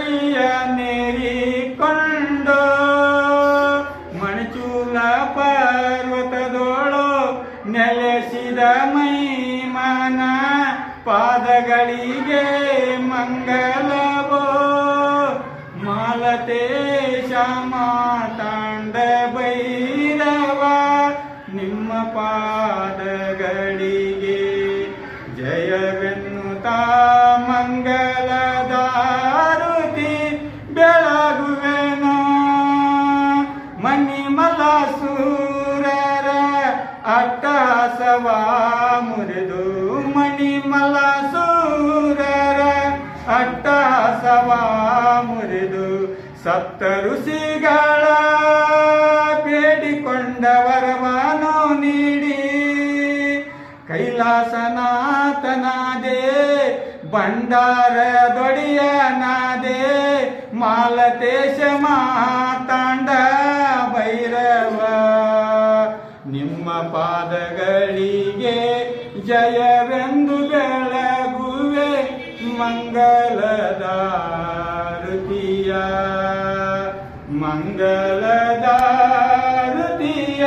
ಕೈಯ ನೇರಿಕೊಂಡು ಮಣಚೂಲ ಪರ್ವತದೋಳು ನೆಲೆಸಿದ ಮೈಮಾನ ಪಾದಗಳಿಗೆ ಮಂಗಲವೋ. ಮಾಲತೇಶ ಮಾತಾಂಡ ಭೈರವ ನಿಮ್ಮ ಪಾದಗಳಿಗೆ ಜಯವೆನ್ನುತ್ತಾ ಮಣಿಮಲ ಸೂರರ ಅಟ್ಟಹಾಸವ ಮುರಿದು ಸಪ್ತ ಋಷಿಗಳ ಬೇಡಿಕೊಂಡ ವರವನು ನೀಡಿ. ಕೈಲಾಸನಾಥನಾದೆ ಭಂಡಾರ ದೊಡಿಯನಾದೇ ಮಾಲತೇಶ ಮಾತಾಂಡ ಭೈರವ. ನಿಮ್ಮ ಪಾದಗಳಿಗೆ ಜಯವೆಂದು ಮಂಗಲದಾರುತಿಯ ಮಂಗಲದಾರುತಿಯ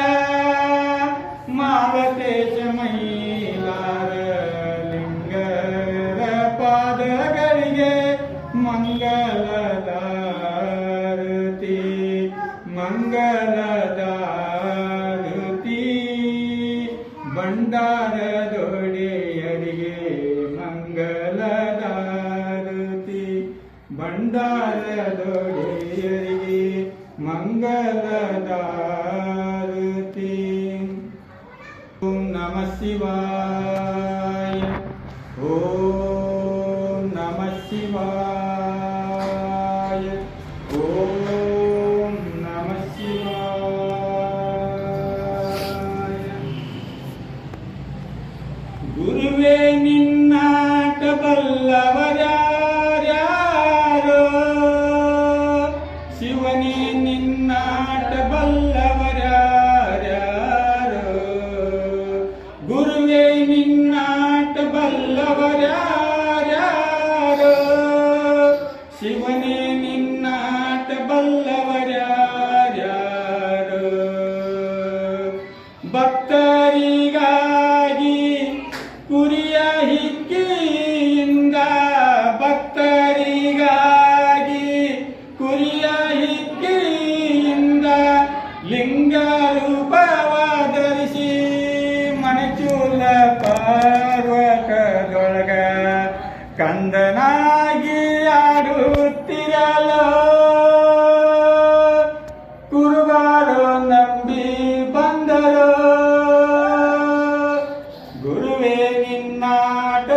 ಮಾವತೇಶ ಮೈಲಾರ ಲಿಂಗರ ಪಾದಗಳಿಗೆ ಮಂಗಲದಾರುತಿ ಮಂಗಲದಾರುತಿ ಭಂಡಾರದೊಡೆಯರಿಗೆ ಮಂಗಲದಾರುತಿ ಓಂ ನಮ ಶಿವಾಯ ಓಂ ನಮ ಶಿವಾಯ ಓಂ ನಮ ಶಿವಾಯ ಗುರುವೇ ನಿನ್ನಾಟ ಬಲ್ಲವರ್ಯಾರೋ ಶಿವನೇ ನಿನ್ನಾಟ ಬಲ್ಲವರ್ಯಾರೋ ಕಂದನಾಗಿ ಆಡುತ್ತಿರಲೋ? ಕುರುಬಾರು ನಂಬಿ ಬಂದರು? ಗುರುವೇ ನಿನ್ನಾಟ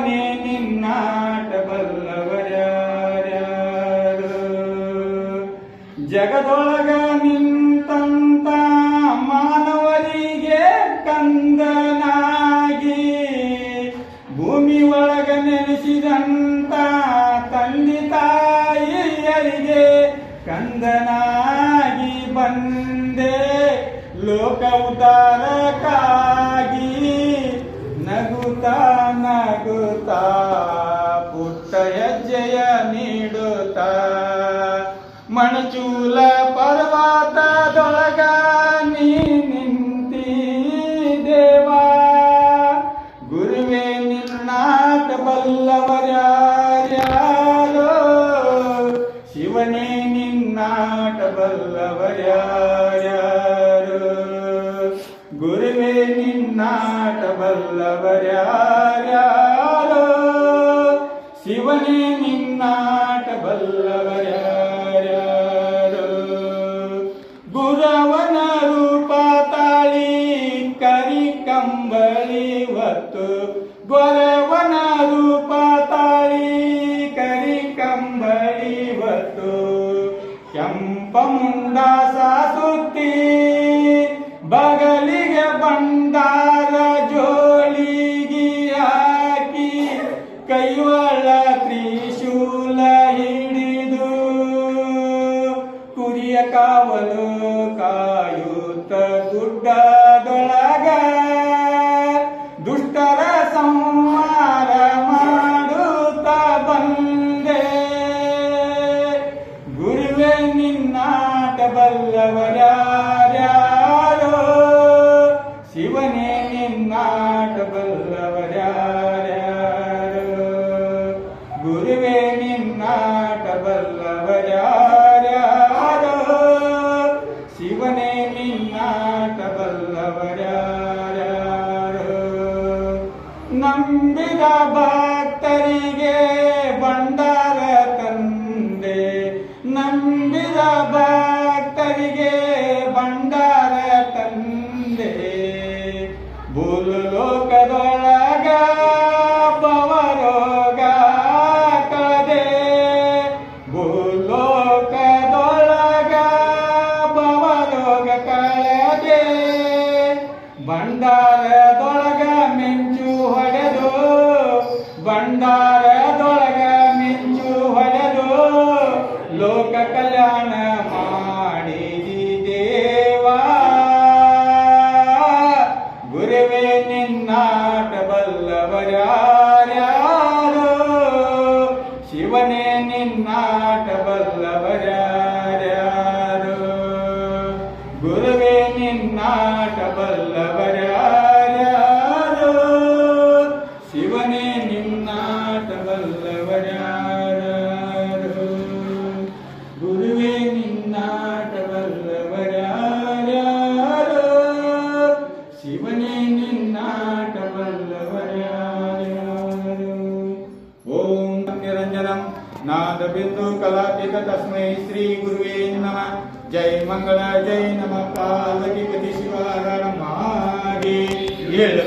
ಶಿವನೇ ನಿನ್ನಾಟ ಬಲ್ಲವರ್ಯಾರ್ಯಾರು ಜಗದೊಳಗ ನಿಂತಂತ ಮಾನವರಿಗೆ ಕಂದನಾಗಿ, ಭೂಮಿ ಒಳಗ ನೆನೆಸಿದಂತ ತಂದೆ ತಾಯಿಯರಿಗೆ ಕಂದನಾಗಿ ಬಂದೆ. ಲೋಕ ಉದ್ಧಾರಕ್ಕಾಗಿ ನಗುತ್ತಾ ನಗುತ್ತಾ ಪುಟ್ಟ ಹೆಜ್ಜೆಯ ನೀಡುತ್ತಾ ಮಣಚೂಲ ಪರ್ವತದೊಳಗ ನೀ ನಿಂತಿ ದೇವಾ ಗುರುವೇ ನಿನ್ನಾಟ ಬಲ್ಲವರ್ಯಾರೋ ಶಿವನೇ ನಿನ್ನಾಟ ಬಲ್ಲವರ್ಯಾರೋ ನಿನ್ನಾಟ ಬಲ್ಲವರ್ಯಾರೋ ಶಿವನೇ ನಿನ್ನಾಟ ಬಲ್ಲವರ್ಯಾರೋ ಗುರವನ ರೂಪ ತಾಳಿ, ಕರಿ ಕಂಬಳಿ ಹೊತ್ತು. ಗೊರವನ ರೂಪ ತಾಳಿ, ಕರಿ ಕಂಬಳಿ ಹೊತ್ತು. ಕೆಂಪ ಮುಂಡಾಸ ನಂಬಿದ ಭಕ್ತರಿಗೆ ಬಂಡಾರ ತಂದೆ. ನಂಬಿದ ಭಕ್ತರಿಗೆ ಭಂಡಾರದೊಳಗ ಮಿಂಚು ಹೊಡೆದು ಭಂಡಾರದೊಳಗ ಮಿಂಚು ಹೊಡೆದು, ಲೋಕ ಕಲ್ಯಾಣ ಮಾಡಿದಿ ದೇವಾ. ಗುರುವೇ, ನಿನ್ನಾಟ ಬಲ್ಲವರ್ಯಾರ್ಯಾರೋ ಶಿವನೇ, ನಿನ್ನಾಟ ಬಲ್ಲವರ್ಯಾರ್ಯಾರೋ ಗುರುವೇ, ನಿನ್ನಾಟ ಬಲ್ಲವರ್ಯಾರ್ಯಾರೋ तस्मै श्री गुरुवे नमः। जय मंगल जय नम। पार्वती पति शिवाय नमः ஏழு